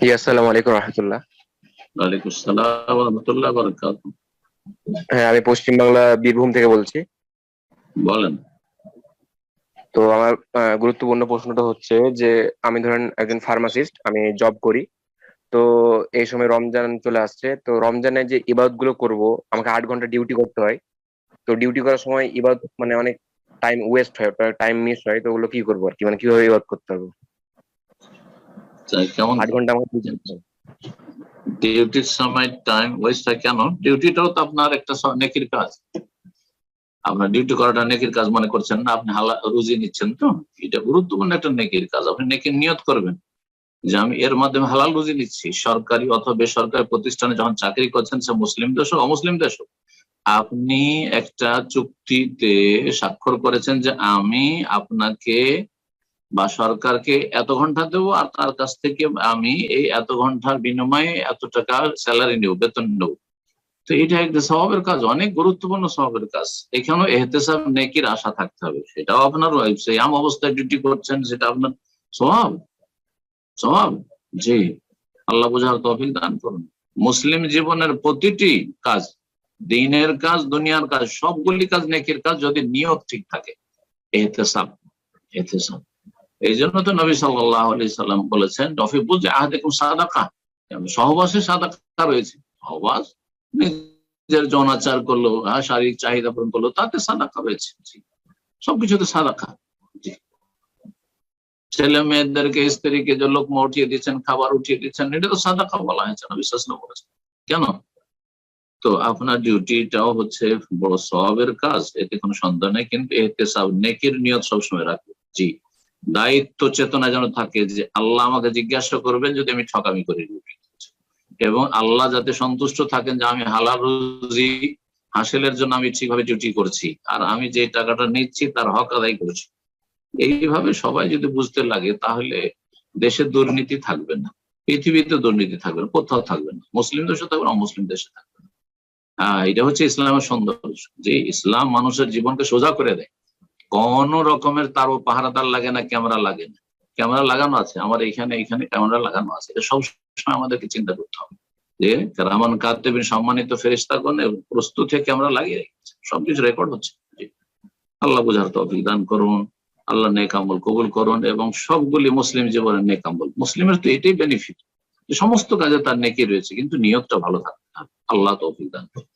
জি আসসালামু আলাইকুম রহমতুল্লাহ। ওয়ালাইকুম আসসালাম রহমতুল্লাহ বরকাত হ্যাঁ আমি পশ্চিমবাংলা বীরভূম থেকে বলছি। বলেন। তো আমার গুরুত্বপূর্ণ প্রশ্নটা হচ্ছে যে আমি ধরেন একজন ফার্মাসিস্ট আমি জব করি। তো এই সময় রমজান চলে আসছে। তো রমজানে যে ইবাদতগুলো করব আমাকে আট ঘণ্টা ডিউটি করতে হয়। তো ডিউটি করার সময় ইবাদত মানে অনেক টাইম ওয়েস্ট হয় টাইম মিস হয়। তো ওগুলো কি করব আর কি? মানে কীভাবে ইবাদত করতে হবে কেমন? আট ঘণ্টা আমাকে ডিউটির সময় টাইম ওয়েস্ট হয় কেন? ডিউটিটাও তো আপনার একটা নেকির কাজ। আপনার ডিউটি করাটা নেকির কাজ মনে করছেন না আপনি হালা রুজি নিচ্ছেন তো? এটা গুরুত্বপূর্ণ একটা নেকির কাজ। আপনি নেকির নিয়ত করবেন যে আমি এর মাধ্যমে হালাল রুজি নিচ্ছি। সরকারি অথবা বেসরকারি প্রতিষ্ঠানে যখন চাকরি করছেন সে মুসলিম দেশ হোক অমুসলিম দেশ হোক আপনি একটা চুক্তিতে স্বাক্ষর করেছেন যে আমি আপনাকে বা সরকারকে এত ঘণ্টা দেবো আর তার কাছ থেকে আমি এই এত ঘণ্টার বিনিময়ে এত টাকা স্যালারি নেব, বেতন নেব। তো এটা একটা স্বভাবের কাজ, অনেক গুরুত্বপূর্ণ স্বভাবের কাজ। এখানেও এহতেসাব, নেকির আশা থাকতে হবে। সেটাও আপনার আম অবস্থায় ডিউটি করছেন, সেটা আপনার স্বভাব। স্বভাব? জি। আল্লাহ বোঝার তফিক দান করুন। মুসলিম জীবনের প্রতিটি কাজ, দিনের কাজ, দুনিয়ার কাজ, সবগুলি কাজ নেকির কাজ যদি নিয়োগ ঠিক থাকে। এহতেসাব এহতেসাব। এই জন্য তো নবী সাল্লাহ সাল্লাম বলেছেন রফিবুল যে আহাদেকুম সাদাকা সহবাসে সাদাকা রয়েছে। সহবাস নিজের জনাচার করল হ্যাঁ শারীরিক চাহিদা পূরণ করল, তাতে সাদাকা রয়েছে। সবকিছুতে সাদাকা। ছেলে মেয়েদেরকে, স্ত্রীকে যে লোক উঠিয়ে দিচ্ছেন, খাবার উঠিয়ে দিচ্ছেন, এটা তো সাদাকা বলা হয়েছে না বিশ্বাস না বলেছেন। কেন? তো আপনার ডিউটিটাও হচ্ছে বড় সবের কাজ, এতে কোনো সন্দেহ নেই, কিন্তু এতে সব নেকির নিয়ত সবসময় রাখবে। জি। দায়িত্ব চেতনা যেন থাকে যে আল্লাহ আমাকে জিজ্ঞাসা করবেন যদি আমি ঠকামি করি। এবং আল্লাহ যাতে সন্তুষ্ট থাকেন যে আমি হালাল রুজি হাসিলের জন্য আমি ঠিকভাবে ডিউটি করছি আর আমি যে টাকাটা নিচ্ছি তার হক আদায় করছি। এইভাবে সবাই যদি বুঝতে লাগে তাহলে দেশে দুর্নীতি থাকবে না, পৃথিবীতে দুর্নীতি থাকবে না, কোথাও থাকবে না, মুসলিম দেশে থাকবে না মুসলিম দেশে থাকবে না। হ্যাঁ এটা হচ্ছে ইসলামের সৌন্দর্য। যে ইসলাম মানুষের জীবনকে সোজা করে দেয়। কোন রকমের তারও পাহারাদার লাগে না, ক্যামেরা লাগে না। ক্যামেরা লাগানো আছে, আমার এখানে এখানে ক্যামেরা লাগানো আছে। এটা সবসময় আমাদেরকে চিন্তা করতে হবে যে রামান কাতেবিন সম্মানিত ফেরিস্তাগণ প্রস্তুত হয়ে ক্যামেরা লাগিয়ে রেখেছে। সবকিছু রেকর্ড হচ্ছে। আল্লাহ বুঝার তৌফিক দান করুন। আল্লাহ নেকাম্বল কবুল করুন এবং সবগুলি মুসলিম জীবনের নেকাম্বল মুসলিমের তো এটাই বেনিফিট সমস্ত কাজে তার নেকি রয়েছে, কিন্তু নিয়তটা ভালো থাকতে হবে আল্লাহ তৌফিক দান করুন।